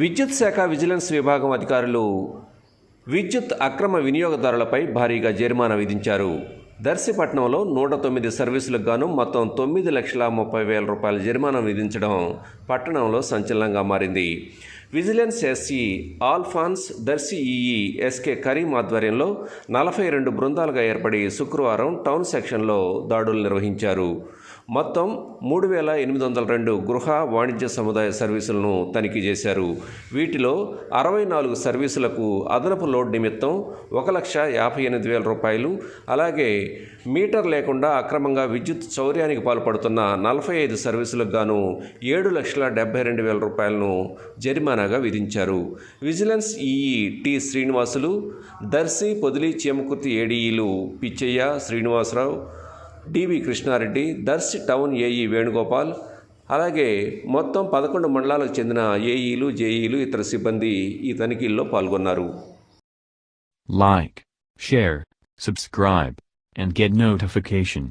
విద్యుత్ శాఖ విజిలెన్స్ విభాగం అధికారులు విద్యుత్ అక్రమ వినియోగదారులపై భారీగా జరిమానా విధించారు. దర్శిపట్నంలో నూట తొమ్మిది సర్వీసులకు గాను మొత్తం తొమ్మిది లక్షల ముప్పై వేల రూపాయల జరిమానా విధించడం పట్టణంలో సంచలనంగా మారింది. Vigilance SE Alphonse Darsi EE S K Kareem ఆధ్వర్యంలో నలభై రెండు బృందాలుగా ఏర్పడి శుక్రవారం టౌన్ సెక్షన్లో దాడులు నిర్వహించారు. మొత్తం మూడు వేల ఎనిమిది వందల రెండు గృహ వాణిజ్య సముదాయ సర్వీసులను తనిఖీ చేశారు. వీటిలో అరవై నాలుగు సర్వీసులకు అదనపు లోడ్ నిమిత్తం ఒక లక్ష యాభై ఎనిమిది వేల రూపాయలు అలాగే మీటర్ లేకుండా అక్రమంగా విద్యుత్ చౌర్యానికి పాల్పడుతున్న నలభై ఐదు సర్వీసులకు గాను ఏడు లక్షల డెబ్బై రెండు వేల రూపాయలను జరిమానాగా విధించారు vigilance EE T Srinivasulu Darsi Podili Chemakurthi ఏడీఈలు Pichaiah Srinivasarao D V Krishnareddy Darsi town AE Venugopal అలాగే మొత్తం పదకొండు మండలాలకు చెందిన ఏఈలు జేఈలు ఇతర సిబ్బంది ఈ తనిఖీల్లో పాల్గొన్నారు like share subscribe and get notification.